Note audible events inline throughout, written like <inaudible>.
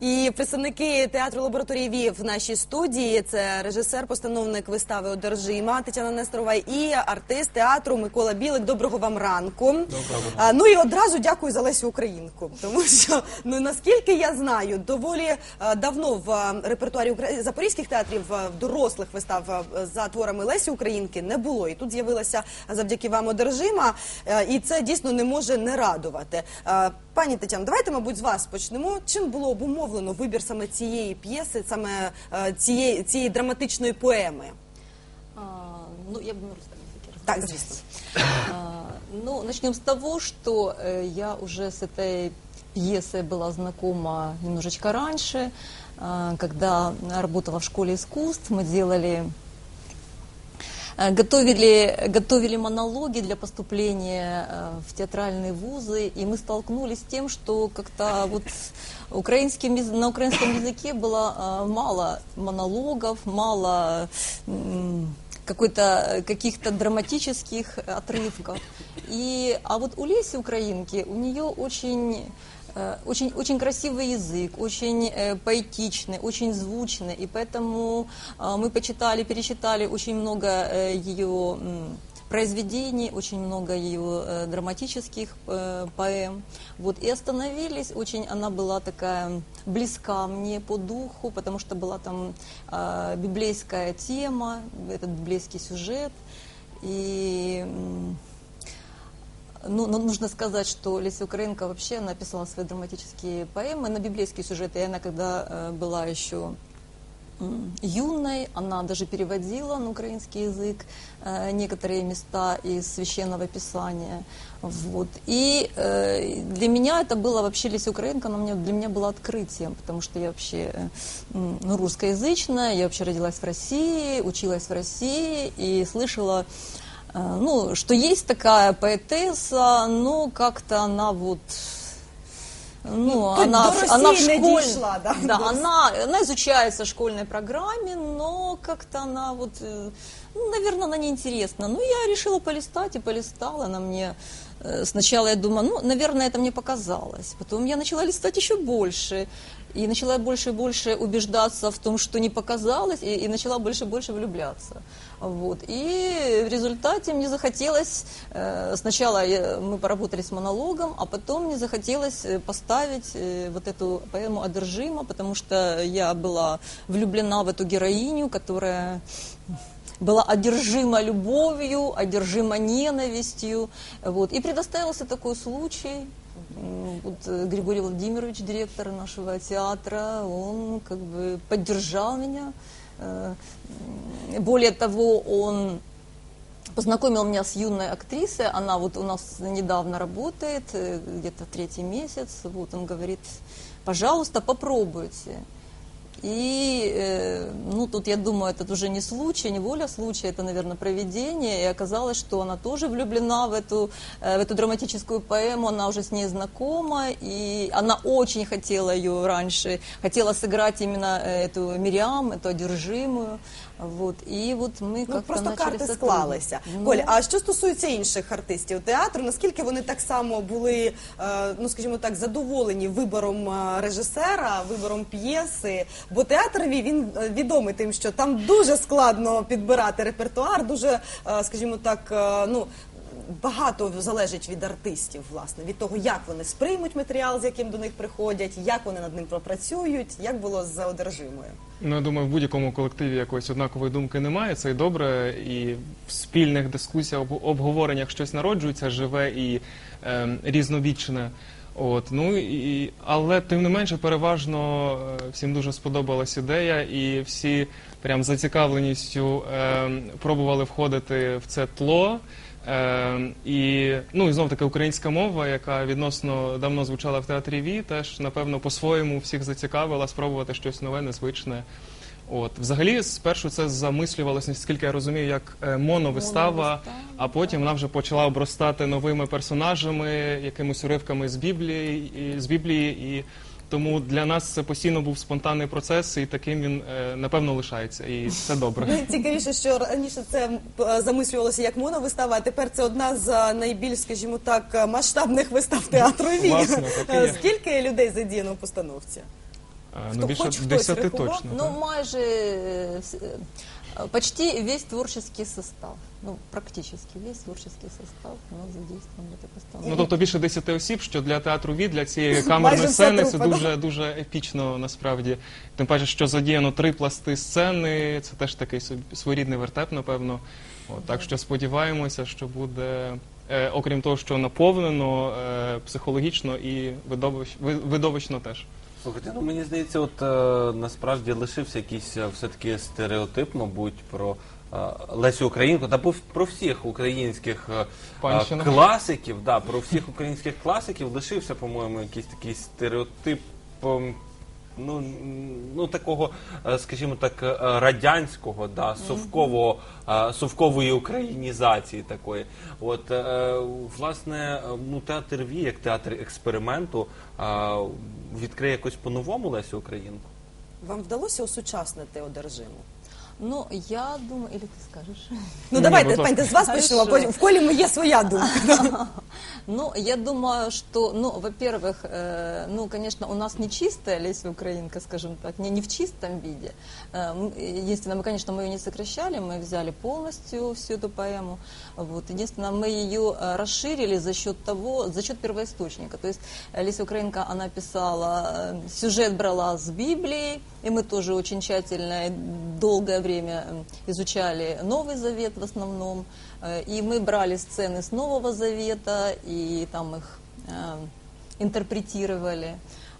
І представники театру лабораторії ВІВ в нашій студії це режисер, постановник вистави Одержима Тетяна Несторова і артист театру Микола Білик. Доброго вам ранку. Доброго. Ну і одразу дякую за Лесю Українку, тому що ну наскільки я знаю, доволі е, давно в е, репертуарі запорізьких театрів е, дорослих вистав за творами Лесі Українки не було. І тут з'явилася завдяки вам одержима, і це дійсно не може не радувати. Е, Пані Тетяно, давайте, мабуть, з вас почнемо. Чим було обумовлено вибір саме цієї п'єси, саме е, цієї, цієї драматичної поеми? А, ну, я бы на русском языке Так, рассказать. звісно. А, ну, начнем с того, что э, я уже с этой пьесой была знакома немножечко раньше, а, когда работала в школе искусств, мы делали э, Готовили, готовили монологи для поступления э, в театральные вузы, и мы столкнулись с тем, что как-то вот украинским, на украинском языке было э, мало монологов, мало какой-то, э, каких-то драматических отрывков. И, а вот у Леси Украинки, у нее очень Э, очень, очень красивый язык, очень э, поэтичный, очень звучный, и поэтому э, мы почитали, перечитали очень много э, ее произведений, очень много ее э, драматических э, поэм. Вот, и остановились, очень она была такая близка мне по духу, потому что была там э, библейская тема, этот библейский сюжет. И ну, ну, нужно сказать, что Леся Украинка вообще написала свои драматические поэмы на библейские сюжеты. И она, когда э, была еще м, юной, она даже переводила на украинский язык э, некоторые места из священного писания. Вот. И э, для меня это было вообще Леся Украинка, она мне, для меня была открытием, потому что я вообще э, м, ну, русскоязычная, я вообще родилась в России, училась в России и слышала Э, ну, что есть такая поэтесса, но как-то она вот, ну, Ну, тут она, до России она в не школе, дійшла, <laughs> да, да, до она, она изучается в школьной программе, но как-то она вот, э, ну, наверное, она неинтересна. Ну, я решила полистать и полистала, она мне э, Сначала я думаю, ну, наверное, это мне показалось. Потом я начала листать еще больше. И начала больше и больше убеждаться в том, что не показалось, и, и начала больше и больше влюбляться. Вот. И в результате мне захотелось, э, сначала я- мы поработали с монологом, а потом мне захотелось э, поставить э, вот эту поэму «Одержима», потому что я была влюблена в эту героиню, которая была одержима любовью, одержима ненавистью. Вот. И предоставился такой случай. Вот э, Григорий Владимирович, директор нашего театра, он как бы поддержал меня. Э, Более того, он познакомил меня с юной актрисой. Она вот у нас недавно работает, э, где-то третий месяц. Вот он говорит, пожалуйста, попробуйте. И, э, ну, тут я думаю, это уже не случай, не воля случая, это, наверное, проведение. И оказалось, что она тоже влюблена в эту, э, в эту драматическую поэму, она уже с ней знакома, и она очень хотела ее раньше, хотела сыграть именно э, эту Мириам, эту одержимую. Вот. И вот мы Ну как-то просто начали карти сотрудничать. склалися. Ну, Коль, а що стосується інших артистів театру, наскільки вони так само були, е, ну скажімо так, задоволені вибором е, режисера, вибором п'єси? Бо театр він е, відомий тим, що там дуже складно підбирати репертуар, дуже, е, скажімо так, е, ну. Багато залежить від артистів, власне, від того, як вони сприймуть матеріал, з яким до них приходять, як вони над ним пропрацюють, як було з одержимою. Ну, я думаю, в будь-якому колективі якоїсь однакової думки немає. Це і добре, і в спільних дискусіях, об- обговореннях щось народжується, живе і ем, різновічне. От, ну і, але тим не менше, переважно е, всім дуже сподобалась ідея, і всі прям зацікавленістю ем, пробували входити в це тло. Ем, і ну і знов таки українська мова, яка відносно давно звучала в театрі Ві, теж напевно по-своєму всіх зацікавила спробувати щось нове, незвичне. От взагалі, спершу це замислювалося, наскільки я розумію, як е, моновистава, а потім вона вже почала обростати новими персонажами, якимись уривками з Біблії, і, з Біблії, і тому для нас це постійно був спонтанний процес, і таким він е, напевно лишається, і це добре. <laughs> Цікавіше, що раніше це е, замислювалося як моновистава, а тепер це одна з найбільш, скажімо так, масштабних вистав театру. Власне, так і є. Скільки людей задіяно в постановці? Е, Хто- Ну, більше хоч хтось 10 рахував? точно. Ну, так. майже э, вс- э, почти весь творческий состав. Ну, практически весь творческий состав у нас задействован в этой постановке. Ну, тобто більше 10 осіб, що для театру від, для цієї Майже <laughs> камерної вся сцени це трупа, да? дуже, дуже епічно насправді. Тим паче, що задіяно три пласти сцени, це теж такий собі своєрідний вертеп, напевно. От, так що сподіваємося, що буде, е, окрім того, що наповнено е, психологічно і видовищ, ви- видовищно теж. Слухайте, ну мені здається, от е, насправді лишився якийсь е, все-таки стереотип, мабуть, про е, Лесю Українку та по- про всіх українських е, е, класиків. Да, про всіх українських класиків лишився, по-моєму, якийсь такий стереотип. ем, Ну, ну такого, е, скажімо так, е, радянського, да, совкового, е, совкової українізації такої. От власне, ну театр Ві, як театр експерименту, відкриє якось по-новому Лесю Українку. Вам вдалося осучаснити одержиму? Ну, я думаю, или ты скажешь? <laughs> Ну Ні, давайте, будь ласка. пані, з вас почнемо, а Хорошо. потім в колі ми є своя <laughs> думка. Ну, я думаю, что, ну, во-первых, э, ну, конечно, у нас не чистая Леся Украинка, скажем так, не, не в чистом виде. Э, м, единственное, мы, конечно, мы ее не сокращали, мы взяли полностью всю эту поэму. Вот. Единственное, мы ее э, расширили за счет того, за счет первоисточника. То есть э, Леся Украинка, она писала, э, сюжет брала с Библии, и мы тоже очень тщательно и долгое время э, изучали Новый Завет в основном. Э, И мы брали сцены с Нового Завета и там их э, интерпретировали.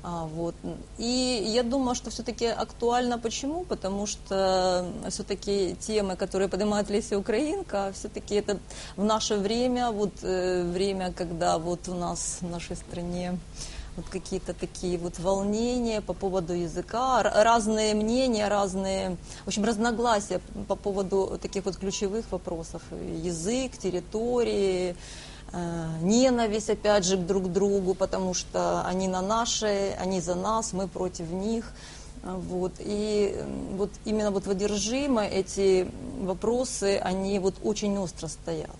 А, вот. И я думаю, что все-таки актуально. Почему? Потому что все-таки темы, которые поднимает Леся Украинка, все-таки это в наше время, вот э, время, когда вот у нас в нашей стране вот какие-то такие вот волнения по поводу языка, разные мнения, разные, в общем, разногласия по поводу таких вот ключевых вопросов. Язык, территории, э, ненависть, опять же, друг к другу, потому что они на нашей, они за нас, мы против них. Вот. И вот именно вот в одержимо эти вопросы, они вот очень остро стоят.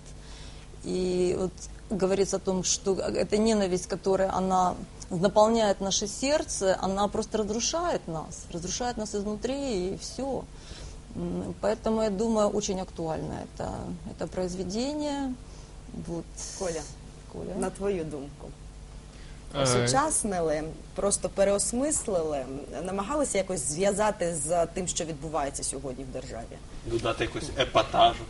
И вот говорится о том, что эта ненависть, которая она наполняет наше сердце, она просто разрушает нас, разрушает нас изнутри и все. Поэтому я думаю, очень актуально это, это произведение. Вот. Коля, Коля. на твою думку. Е, Осучаснили, просто переосмислили, намагалися якось зв'язати з тим, що відбувається сьогодні в державі. Додати якось епатажу.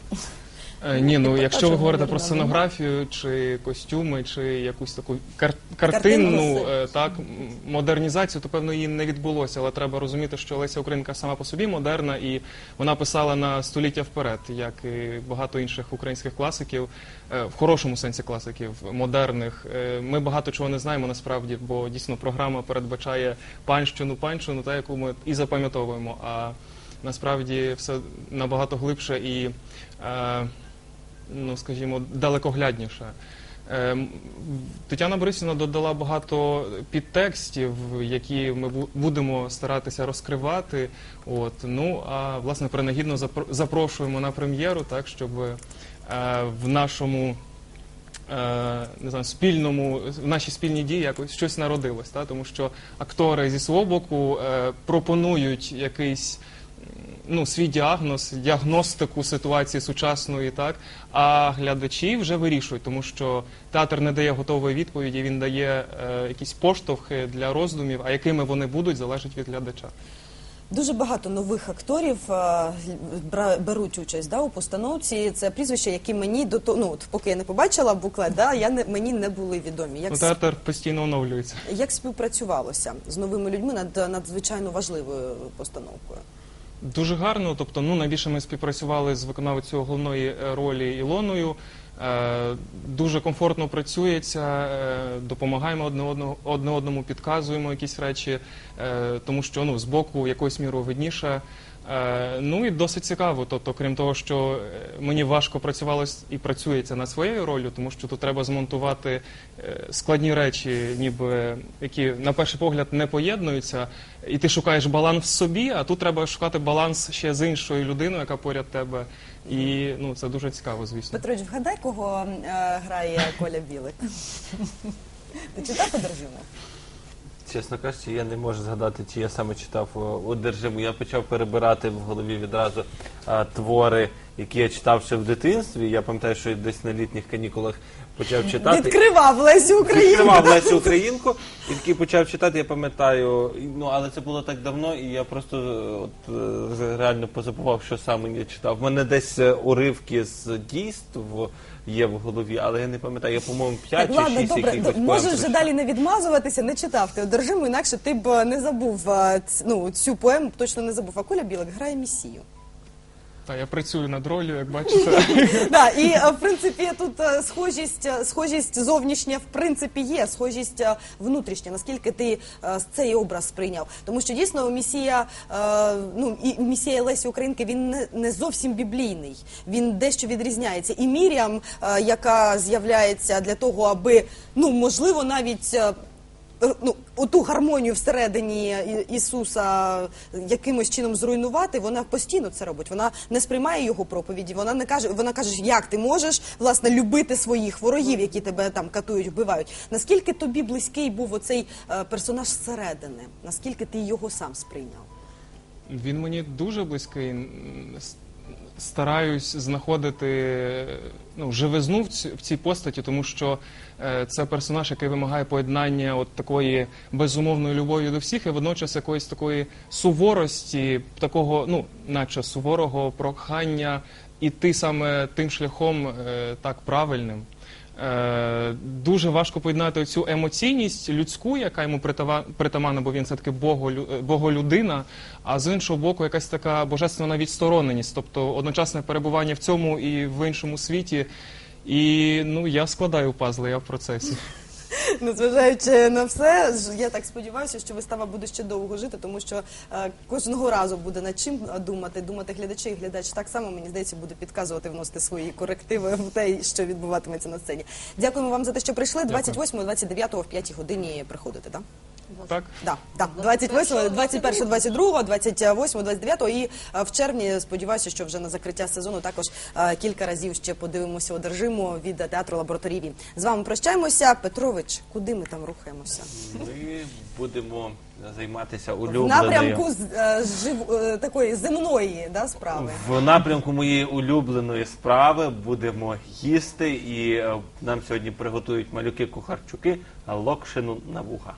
Е, Ні, ну якщо ви говорите про сценографію, чи костюми, чи якусь таку кар- Картинну картинну е, так м, модернізацію, то певно її не відбулося. Але треба розуміти, що Леся Українка сама по собі модерна, і вона писала на століття вперед, як і багато інших українських класиків, е, в хорошому сенсі класиків, модерних. Е, Ми багато чого не знаємо насправді, бо дійсно програма передбачає панщину, панщину, та яку ми і запам'ятовуємо. А насправді все набагато глибше і. Е, ну скажімо, далекоглядніше. Ем, Тетяна Борисівна додала багато підтекстів, які ми будемо старатися розкривати. От ну а власне принагідно запрошуємо на прем'єру, так щоб е, в нашому. е, Не знаю, спільному в нашій спільній дії якось щось народилось, та тому що актори зі свого боку е, пропонують якийсь ну, свій діагноз, діагностику ситуації сучасної, так а глядачі вже вирішують, тому що театр не дає готової відповіді, він дає е, якісь поштовхи для роздумів, а якими вони будуть, залежить від глядача. Дуже багато нових акторів е, бра- беруть участь да, у постановці. Це прізвища, які мені до того, ну от поки я не побачила буклет, да, я не мені не були відомі. Як Ну, с- театр постійно оновлюється. Як співпрацювалося з новими людьми над надзвичайно важливою постановкою? Дуже гарно. Тобто, ну найбільше ми співпрацювали з виконавцею головної е, ролі Ілоною. Е, дуже комфортно працюється, е, допомагаємо одне одному, одне одному, підказуємо якісь речі, е, тому що ну з боку якоюсь мірою видніше. Ну і досить цікаво. Тобто, крім того, що мені важко працювалось і працюється над своєю ролью, тому що тут треба змонтувати складні речі, ніби які на перший погляд не поєднуються, і ти шукаєш баланс в собі, а тут треба шукати баланс ще з іншою людиною, яка поряд тебе. І ну це дуже цікаво, звісно. Петрович, вгадай, кого е, грає Коля Білик? Ти читав одержимо? чесно кажучи, я не можу згадати, чи я саме читав одержиму. Я почав перебирати в голові відразу е, твори, які я читав ще в дитинстві. Я пам'ятаю, що десь на літніх канікулах почав читати. Відкривав Лесю Українку. Відкривав Лесю Українку і такий почав читати, я пам'ятаю, ну але це було так давно, і я просто е, от е, реально позабував, що саме я читав. У мене десь е, уривки з дійств є в голові, але я не пам'ятаю, я, по-моєму, 5 Так, чи ладно, 6 добре, якихось можеш вже далі не відмазуватися, не читав ти одержиму, інакше ти б не забув ну, цю поему, точно не забув. А Коля Білик грає місію. Та я працюю над ролью, як бачите. <laughs> Да, і е, в принципі тут е, схожість, е, схожість зовнішня в принципі є, схожість внутрішня. Наскільки ти цей образ сприйняв? Тому що дійсно місія, ну і місія Лесі Українки він не, не зовсім біблійний. Він дещо відрізняється. І Мір'ям, е, яка з'являється для того, аби ну можливо навіть. Ну, оту гармонію всередині Ісуса якимось чином зруйнувати, вона постійно це робить. Вона не сприймає його проповіді. Вона не каже, вона каже, як ти можеш власне любити своїх ворогів, які тебе там катують, вбивають. Наскільки тобі близький був оцей е, персонаж зсередини? Наскільки ти його сам сприйняв? Він мені дуже близький. Стараюсь знаходити ну, живизну в, ці, в цій постаті, тому що е, це персонаж, який вимагає поєднання от такої безумовної любові до всіх, і водночас якоїсь такої суворості, такого, ну, наче суворого прохання іти саме тим шляхом е, так правильним. Е, дуже важко поєднати цю емоційність людську, яка йому притаманна, бо він все таки боголю- е, боголюдина, а з іншого боку, якась така божественна відстороненість, тобто одночасне перебування в цьому і в іншому світі. І ну я складаю пазли, я в процесі. <laughs> Незважаючи на все, я так сподіваюся, що вистава буде ще довго жити, тому що е, кожного разу буде над чим е, думати. Думати глядачі і глядач так само, мені здається, буде підказувати, вносити свої корективи в те, що відбуватиметься на сцені. Дякуємо вам за те, що прийшли. 28 29 в 5 годині приходите, так? Так? Да, да. 28, 21, 22, 28, 29 і е, в червні сподіваюся, що вже на закриття сезону також е, кілька разів ще подивимося одержимо від театру лабораторії. З вами прощаємося. Петрович, куди ми там рухаємося? Ми будемо займатися В улюбленою. напрямку з, е, жив, е, такої земної да, справи. В напрямку моєї улюбленої справи будемо їсти, і е, нам сьогодні приготують малюки кухарчуки локшину на вуха.